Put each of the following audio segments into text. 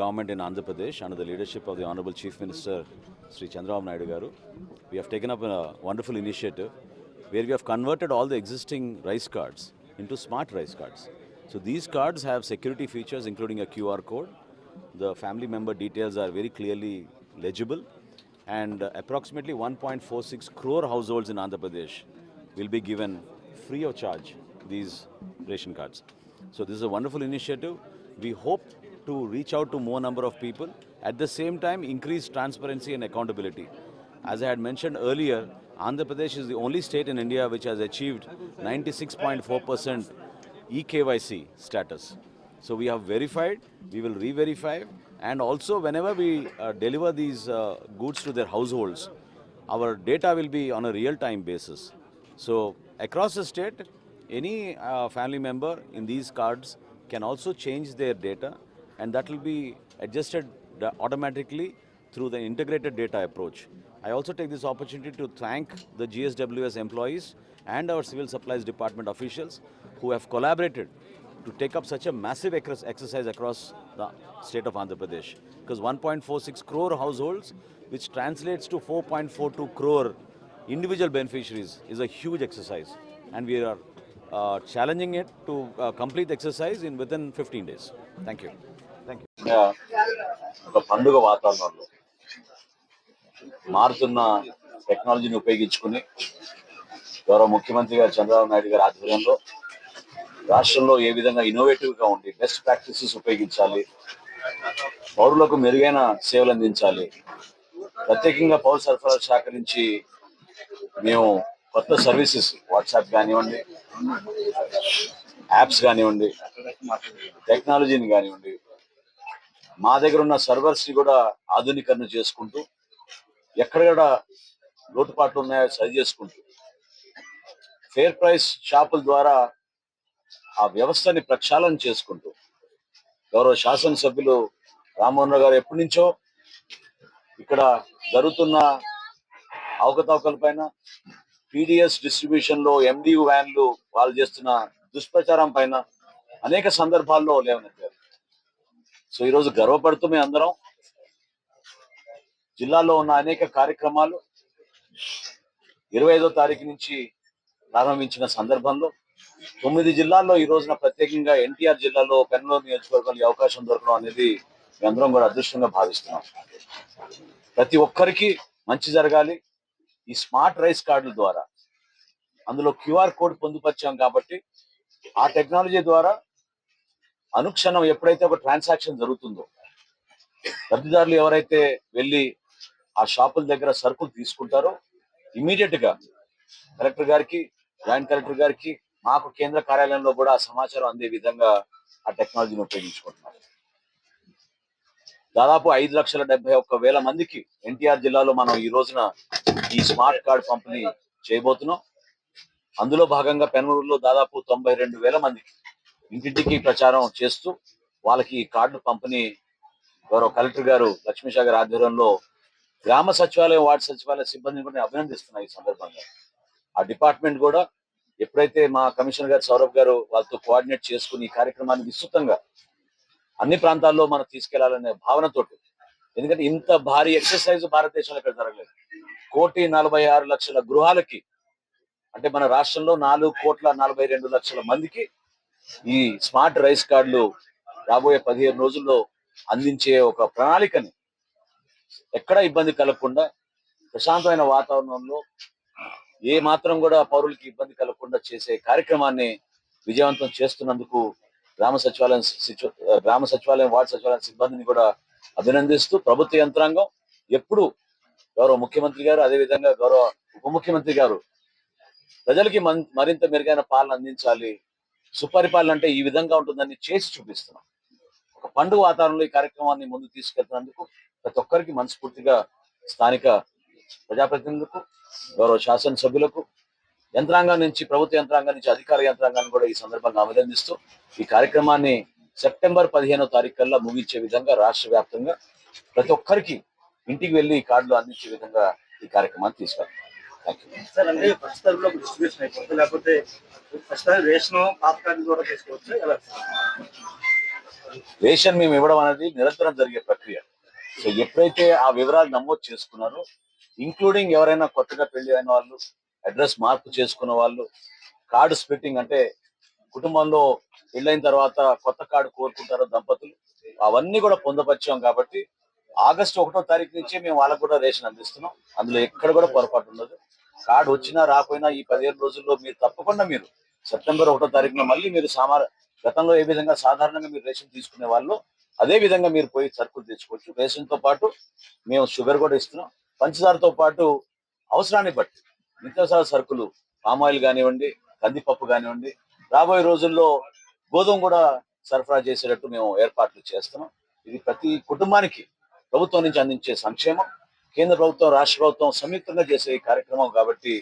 government in Andhra Pradesh under the leadership of the Honorable Chief Minister Sri Chandrababu Naidu Garu, we have taken up a wonderful initiative where we have converted all the existing rice cards into smart rice cards. So these cards have security features including a QR code. The family member details are very clearly legible and approximately 1.46 crore households in Andhra Pradesh will be given free of charge these ration cards. So this is a wonderful initiative. We hope to reach out to more number of people. At the same time, increase transparency and accountability. As I had mentioned earlier, Andhra Pradesh is the only state in India which has achieved 96.4% eKYC status. So we have verified, we will re-verify, and also whenever we uh, deliver these uh, goods to their households, our data will be on a real-time basis. So across the state, any uh, family member in these cards can also change their data, and that will be adjusted automatically through the integrated data approach. I also take this opportunity to thank the GSWS employees and our civil supplies department officials who have collaborated to take up such a massive exercise across the state of Andhra Pradesh. Because 1.46 crore households, which translates to 4.42 crore individual beneficiaries, is a huge exercise. And we are uh, challenging it to uh, complete the exercise in within 15 days. Thank you. ఒక పండుగ వాతావరణంలో మారుతున్న టెక్నాలజీని ఉపయోగించుకుని గౌరవ ముఖ్యమంత్రి గారు చంద్రబాబు నాయుడు గారి ఆధ్వర్యంలో రాష్ట్రంలో ఏ విధంగా ఇన్నోవేటివ్గా ఉండి బెస్ట్ ప్రాక్టీసెస్ ఉపయోగించాలి పౌరులకు మెరుగైన సేవలు అందించాలి ప్రత్యేకంగా పౌర సరఫరా శాఖ నుంచి మేము కొత్త సర్వీసెస్ వాట్సాప్ కానివ్వండి యాప్స్ కానివ్వండి టెక్నాలజీని కానివ్వండి మా దగ్గర ఉన్న సర్వర్స్ని కూడా ఆధునీకరణ చేసుకుంటూ ఎక్కడెక్కడ లోటుపాట్లు ఉన్నాయో సరి చేసుకుంటూ ఫేర్ ప్రైస్ షాపుల ద్వారా ఆ వ్యవస్థని ప్రక్షాళన చేసుకుంటూ గౌరవ శాసనసభ్యులు రామ్మోహన్ రావు గారు ఎప్పటి నుంచో ఇక్కడ జరుగుతున్న అవకతవకల పైన పీడిఎస్ డిస్ట్రిబ్యూషన్లో ఎండి వ్యాన్లు వాళ్ళు చేస్తున్న దుష్ప్రచారం పైన అనేక సందర్భాల్లో లేవనెత్తారు. సో ఈరోజు గర్వపడుతూ మేము అందరం జిల్లాలో ఉన్న అనేక కార్యక్రమాలు ఇరవై ఐదో తారీఖు నుంచి ప్రారంభించిన సందర్భంలో తొమ్మిది జిల్లాల్లో ఈ రోజున ప్రత్యేకంగా ఎన్టీఆర్ జిల్లాలో పెన్నూరు నియోజకవర్గంలో అవకాశం దొరకడం అనేది మేమందరం కూడా అదృష్టంగా భావిస్తున్నాం. ప్రతి ఒక్కరికి మంచి జరగాలి. ఈ స్మార్ట్ రైస్ కార్డుల ద్వారా అందులో క్యూఆర్ కోడ్ పొందుపరిచాం కాబట్టి ఆ టెక్నాలజీ ద్వారా అనుక్షణం ఎప్పుడైతే ఒక ట్రాన్సాక్షన్ జరుగుతుందో లబ్ధిదారులు ఎవరైతే వెళ్ళి ఆ షాపుల దగ్గర సరుకులు తీసుకుంటారో ఇమీడియట్గా కలెక్టర్ గారికి జాయింట్ కలెక్టర్ గారికి మాకు కేంద్ర కార్యాలయంలో కూడా ఆ సమాచారం అందే విధంగా ఆ టెక్నాలజీని ఉపయోగించుకుంటున్నారు. దాదాపు ఐదు లక్షల డెబ్బై ఒక్క వేల మందికి ఎన్టీఆర్ జిల్లాలో మనం ఈ రోజున ఈ స్మార్ట్ కార్డ్ పంపిణీ చేయబోతున్నాం. అందులో భాగంగా పెనూరులో దాదాపు తొంభై రెండు వేల మందికి ఇంటింటికి ప్రచారం చేస్తూ వాళ్ళకి ఈ కార్డు పంపిణీ గౌరవ కలెక్టర్ గారు లక్ష్మీషా గారి ఆధ్వర్యంలో గ్రామ సచివాలయం వార్డు సచివాలయ సిబ్బందిని కూడా అభినందిస్తున్నాయి ఈ సందర్భంగా. ఆ డిపార్ట్మెంట్ కూడా ఎప్పుడైతే మా కమిషనర్ గారు సౌరభ్ గారు వాళ్ళతో కోఆర్డినేట్ చేసుకుని ఈ కార్యక్రమాన్ని విస్తృతంగా అన్ని ప్రాంతాల్లో మనం తీసుకెళ్ళాలనే భావనతోటి ఎందుకంటే ఇంత భారీ ఎక్సర్సైజ్ భారతదేశంలో ఇక్కడ జరగలేదు. కోటి నలభై ఆరు లక్షల గృహాలకి అంటే మన రాష్ట్రంలో నాలుగు కోట్ల నలభై రెండు లక్షల మందికి ఈ స్మార్ట్ రైస్ కార్డులు రాబోయే పదిహేను రోజుల్లో అందించే ఒక ప్రణాళికని ఎక్కడ ఇబ్బంది కలగకుండా ప్రశాంతమైన వాతావరణంలో ఏ మాత్రం కూడా పౌరులకి ఇబ్బంది కలగకుండా చేసే కార్యక్రమాన్ని విజయవంతం చేస్తున్నందుకు గ్రామ సచివాలయం గ్రామ సచివాలయం వార్డు సచివాలయం సిబ్బందిని కూడా అభినందిస్తూ ప్రభుత్వ యంత్రాంగం ఎప్పుడు గౌరవ ముఖ్యమంత్రి గారు అదేవిధంగా గౌరవ ఉప ముఖ్యమంత్రి గారు ప్రజలకి మరింత మెరుగైన పాలన అందించాలి. సుపరిపాలన అంటే ఈ విధంగా ఉంటుందని చేసి చూపిస్తున్నాం. ఒక పండుగ వాతావరణంలో ఈ కార్యక్రమాన్ని ముందు తీసుకెళ్తున్నందుకు ప్రతి ఒక్కరికి మనస్ఫూర్తిగా స్థానిక ప్రజాప్రతినిధులకు గౌరవ శాసనసభ్యులకు యంత్రాంగం నుంచి ప్రభుత్వ యంత్రాంగం నుంచి అధికార యంత్రాంగాన్ని కూడా ఈ సందర్భంగా అభినందిస్తూ ఈ కార్యక్రమాన్ని సెప్టెంబర్ పదిహేనో తారీఖు కల్లా ముగించే విధంగా రాష్ట్ర వ్యాప్తంగా ప్రతి ఒక్కరికి ఇంటికి వెళ్ళి ఈ కార్డులు అందించే విధంగా ఈ కార్యక్రమాన్ని తీసుకెళ్తాం సార్ అంటే ఫస్ట్ టైంలో డిస్ట్రిబ్యూషన్ అయిపోతుంది లేకపోతే ఫస్ట్ రేషన్ పాత కార్డు కూడా తీసుకోవచ్చు? ఎలా? రేషన్ మేము ఇవ్వడం అనేది నిరంతరం జరిగే ప్రక్రియ. సో ఎప్పుడైతే ఆ వివరాలు నమోదు చేసుకున్నారో ఇంక్లూడింగ్ ఎవరైనా కొత్తగా పెళ్ళి అయిన వాళ్ళు అడ్రస్ మార్పు చేసుకున్న వాళ్ళు కార్డు స్ప్లిట్టింగ్ అంటే కుటుంబంలో పెళ్ళైన తర్వాత కొత్త కార్డు కోరుకుంటారు దంపతులు అవన్నీ కూడా పొందపరిచాం కాబట్టి ఆగస్టు ఒకటో తారీఖు నుంచి మేము వాళ్ళకు కూడా రేషన్ అందిస్తున్నాం. అందులో ఎక్కడ కూడా పొరపాటు ఉండదు. కార్డు వచ్చినా రాకపోయినా ఈ పదిహేను రోజుల్లో మీరు తప్పకుండా మీరు సెప్టెంబర్ ఒకటో తారీఖున మళ్ళీ మీరు సామార్ గతంలో ఏ విధంగా సాధారణంగా మీరు రేషన్ తీసుకునే వాళ్ళు అదే విధంగా మీరు పోయి సరుకులు తెచ్చుకోవచ్చు. రేషన్తో పాటు మేము షుగర్ కూడా ఇస్తున్నాం. పంచదారతో పాటు అవసరాన్ని బట్టి నిత్యావసర సరుకులు పామాయిల్ కానివ్వండి కందిపప్పు కానివ్వండి రాబోయే రోజుల్లో గోధుమ కూడా సరఫరా చేసేటట్టు మేము ఏర్పాట్లు చేస్తున్నాం. ఇది ప్రతి కుటుంబానికి ప్రభుత్వం నుంచి అందించే సంక్షేమం. కేంద్ర ప్రభుత్వం రాష్ట్ర ప్రభుత్వం సంయుక్తంగా చేసే కార్యక్రమం కాబట్టి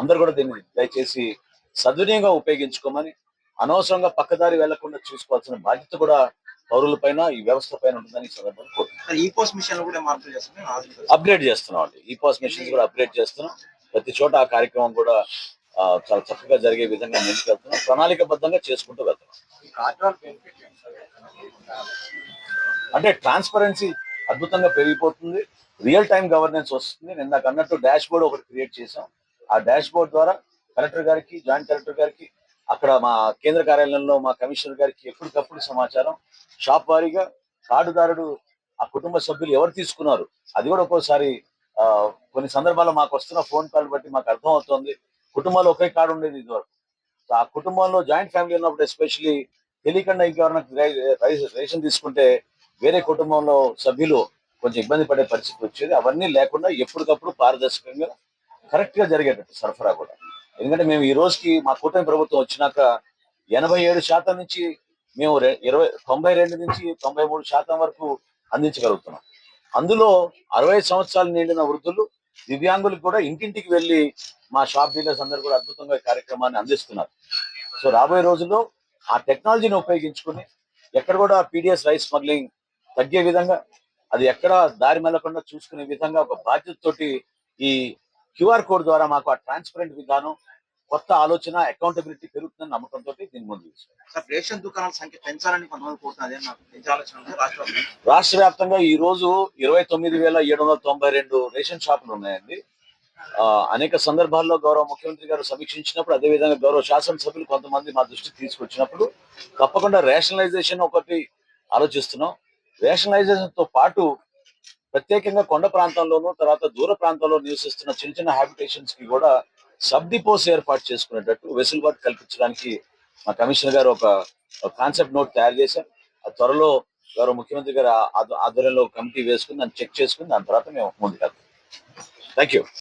అందరూ కూడా దీన్ని దయచేసి సద్వినియోగంగా ఉపయోగించుకోమని అనవసరంగా పక్కదారి వెళ్ళకుండా చూసుకోవాల్సిన బాధ్యత కూడా పౌరులపైన ఈ వ్యవస్థ పైన ఉంటుందని ఈ పోస్ట్ అప్గ్రేడ్ చేస్తున్నాం అండి. ఈ పాస్ మెషిన్స్ కూడా అప్గ్రేడ్ చేస్తున్నాం. ప్రతి చోట ఆ కార్యక్రమం కూడా చాలా చక్కగా జరిగే విధంగా ముందుకెళ్తున్నాం. ప్రణాళికబద్ధంగా చేసుకుంటూ వెళ్తున్నాం. అంటే ట్రాన్స్పరెన్సీ అద్భుతంగా పెరిగిపోతుంది. రియల్ టైం గవర్నెన్స్ వస్తుంది. నేను నాకు అన్నట్టు డాష్ బోర్డ్ ఒకటి క్రియేట్ చేసాం ఆ డాష్ బోర్డ్ ద్వారా కలెక్టర్ గారికి జాయింట్ కలెక్టర్ గారికి అక్కడ మా కేంద్ర కార్యాలయంలో మా కమిషనర్ గారికి ఎప్పటికప్పుడు సమాచారం. షాప్ వారీగా కార్డుదారుడు ఆ కుటుంబ సభ్యులు ఎవరు తీసుకున్నారు? అది కూడా ఒక్కోసారి కొన్ని సందర్భాల్లో మాకు వస్తున్న ఫోన్ కాల్ బట్టి మాకు అర్థం అవుతుంది కుటుంబాల్లో ఒకే కార్డు ఉండేది ఇదివరకు. సో ఆ కుటుంబంలో జాయింట్ ఫ్యామిలీ ఉన్నప్పుడు ఎస్పెషలీ తెలియకుండా ఇంకెవరైనా రేషన్ తీసుకుంటే వేరే కుటుంబంలో సభ్యులు కొంచెం ఇబ్బంది పడే పరిస్థితి వచ్చేది. అవన్నీ లేకుండా ఎప్పటికప్పుడు పారదర్శకంగా కరెక్ట్గా జరిగేటట్టు సరఫరా కూడా. ఎందుకంటే మేము ఈ రోజుకి మా కూటమి ప్రభుత్వం వచ్చినాక ఎనభై ఏడు శాతం నుంచి మేము ఇరవై తొంభై రెండు నుంచి తొంభై మూడు శాతం వరకు అందించగలుగుతున్నాం. అందులో అరవై సంవత్సరాలు నిండిన వృద్ధులు దివ్యాంగులకు కూడా ఇంటింటికి వెళ్ళి మా షాప్ డీలర్స్ అందరూ కూడా అద్భుతంగా కార్యక్రమాన్ని అందిస్తున్నారు. సో రాబోయే రోజుల్లో ఆ టెక్నాలజీని ఉపయోగించుకుని ఎక్కడ కూడా పీడిఎస్ రైస్ స్మగ్లింగ్ తగ్గే విధంగా అది ఎక్కడ దారి మెల్లకుండా చూసుకునే విధంగా ఒక బాధ్యతతోటి ఈ క్యూఆర్ కోడ్ ద్వారా మాకు ఆ ట్రాన్స్పరెంట్ విధానం కొత్త ఆలోచన అకౌంటబిలిటీ పెరుగుతుందని నమ్మకంతో దీని ముందు. సార్ రేషన్ దుకాణాల సంఖ్య పెంచాలని కొంతమంది కోరుతున్నారు. రాష్ట్ర వ్యాప్తంగా ఈ రోజు ఇరవై తొమ్మిది వేల ఏడు వందల తొంభై రెండు రేషన్ షాపులు ఉన్నాయండి. అనేక సందర్భాల్లో గౌరవ ముఖ్యమంత్రి గారు సమీక్షించినప్పుడు అదేవిధంగా గౌరవ శాసనసభ్యులు కొంతమంది మా దృష్టికి తీసుకొచ్చినప్పుడు తప్పకుండా రేషనలైజేషన్ ఒకటి ఆలోచిస్తున్నాం. రేషనలైజేషన్తో పాటు ప్రత్యేకంగా కొండ ప్రాంతంలోనూ తర్వాత దూర ప్రాంతాల్లో నివసిస్తున్న చిన్న చిన్న హ్యాబిటేషన్స్కి కూడా సబ్ డిపోస్ ఏర్పాటు చేసుకునేటట్టు వెసులుబాటు కల్పించడానికి మా కమిషనర్ గారు ఒక కాన్సెప్ట్ నోట్ తయారు చేశారు. ఆ త్వరలో గౌరవ ముఖ్యమంత్రి గారు ఆధ్వర్యంలో కమిటీ వేసుకుని దాన్ని చెక్ చేసుకుని దాని తర్వాత మేము ముందుకెళ్తాం. Thank you